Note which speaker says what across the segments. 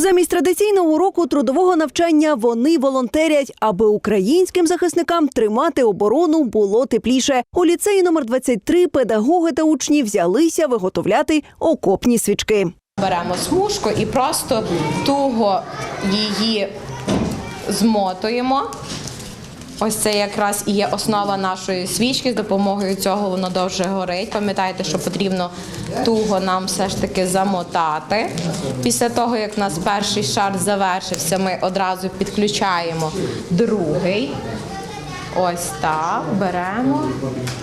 Speaker 1: Замість традиційного уроку трудового навчання вони волонтерять, аби українським захисникам тримати оборону було тепліше. У ліцеї номер 23 педагоги та учні взялися виготовляти окопні свічки.
Speaker 2: Беремо смужку і просто туго її змотуємо. Ось це якраз і є основа нашої свічки. З допомогою цього воно довше горить. Пам'ятайте, що потрібно туго нам все ж таки замотати. Після того, як у нас перший шар завершився, ми одразу підключаємо другий. Ось так, беремо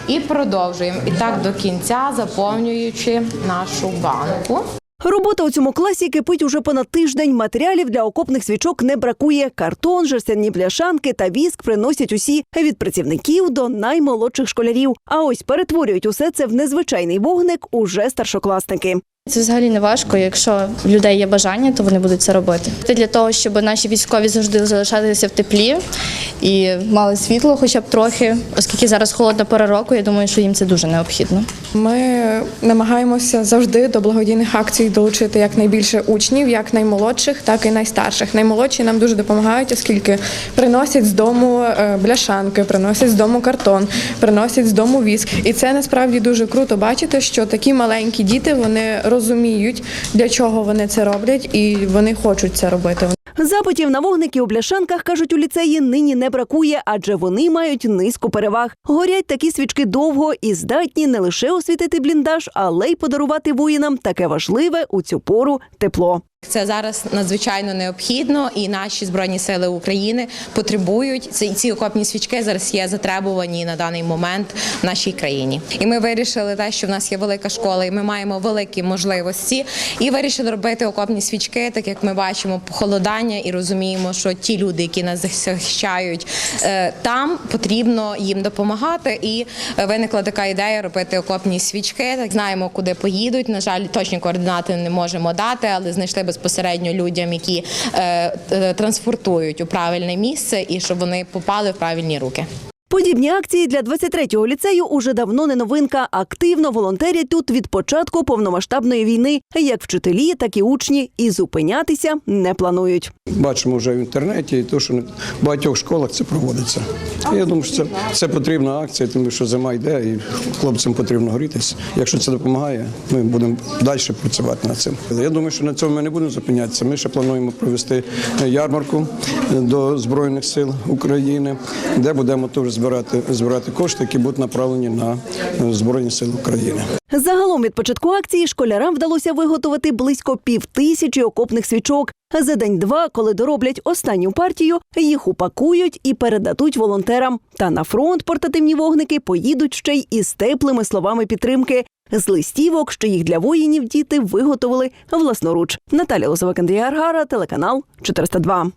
Speaker 2: і продовжуємо. І так до кінця, заповнюючи нашу банку.
Speaker 1: Робота у цьому класі кипить уже понад тиждень. Матеріалів для окопних свічок не бракує. Картон, жерстяні пляшанки та віск приносять усі від працівників до наймолодших школярів. А ось перетворюють усе це в незвичайний вогник уже старшокласники.
Speaker 3: Це взагалі не важко. Якщо в людей є бажання, то вони будуть це робити. Це для того, щоб наші військові завжди залишалися в теплі і мали світло, хоча б трохи, оскільки зараз холодна пора року. Я думаю, що їм це дуже необхідно.
Speaker 4: Ми намагаємося завжди до благодійних акцій долучити якнайбільше учнів, як наймолодших, так і найстарших. Наймолодші нам дуже допомагають, оскільки приносять з дому е, бляшанки, приносять з дому картон, приносять з дому віск. І це насправді дуже круто бачити, що такі маленькі діти вони розуміють, для чого вони це роблять, і вони хочуть це робити.
Speaker 1: Запитів на вогники у бляшанках, кажуть у ліцеї, нині не бракує, адже вони мають низку переваг. Горять такі свічки довго і здатні не лише освітити бліндаж, але й подарувати воїнам таке важливе у цю пору тепло.
Speaker 2: Це зараз надзвичайно необхідно, і наші збройні сили України потребують ці, ці окопні свічки зараз є затребувані на даний момент в нашій країні. І ми вирішили те, що в нас є велика школа, і ми маємо великі можливості. І вирішили робити окопні свічки, так як ми бачимо похолодання і розуміємо, що ті люди, які нас захищають е, там, потрібно їм допомагати. І виникла така ідея робити окопні свічки. Так знаємо, куди поїдуть. На жаль, точні координати не можемо дати, але знайшли безпосередньо людям, які е, транспортують у правильне місце, і щоб вони попали в правильні руки.
Speaker 1: Подібні акції для 23-го ліцею уже давно не новинка. Активно волонтерять тут від початку повномасштабної війни. Як вчителі, так і учні, і зупинятися не планують.
Speaker 5: Бачимо вже в інтернеті, то, що в багатьох школах це проводиться. Я думаю, що це, це потрібна акція, тому що зима йде і хлопцям потрібно горітися. Якщо це допомагає, ми будемо далі працювати над цим. Я думаю, що на цьому ми не будемо зупинятися. Ми ще плануємо провести ярмарку до Збройних сил України, де будемо теж збирати, збирати кошти, які будуть направлені на Збройні сили України.
Speaker 1: Загалом від початку акції школярам вдалося виготовити близько півтисячі окопних свічок. За день-два, коли дороблять останню партію, їх упакують і передадуть волонтерам. Та на фронт портативні вогники поїдуть ще й із теплими словами підтримки. З листівок, що їх для воїнів діти виготовили власноруч. Наталя Лозовик, Андрій Аргара, телеканал 402.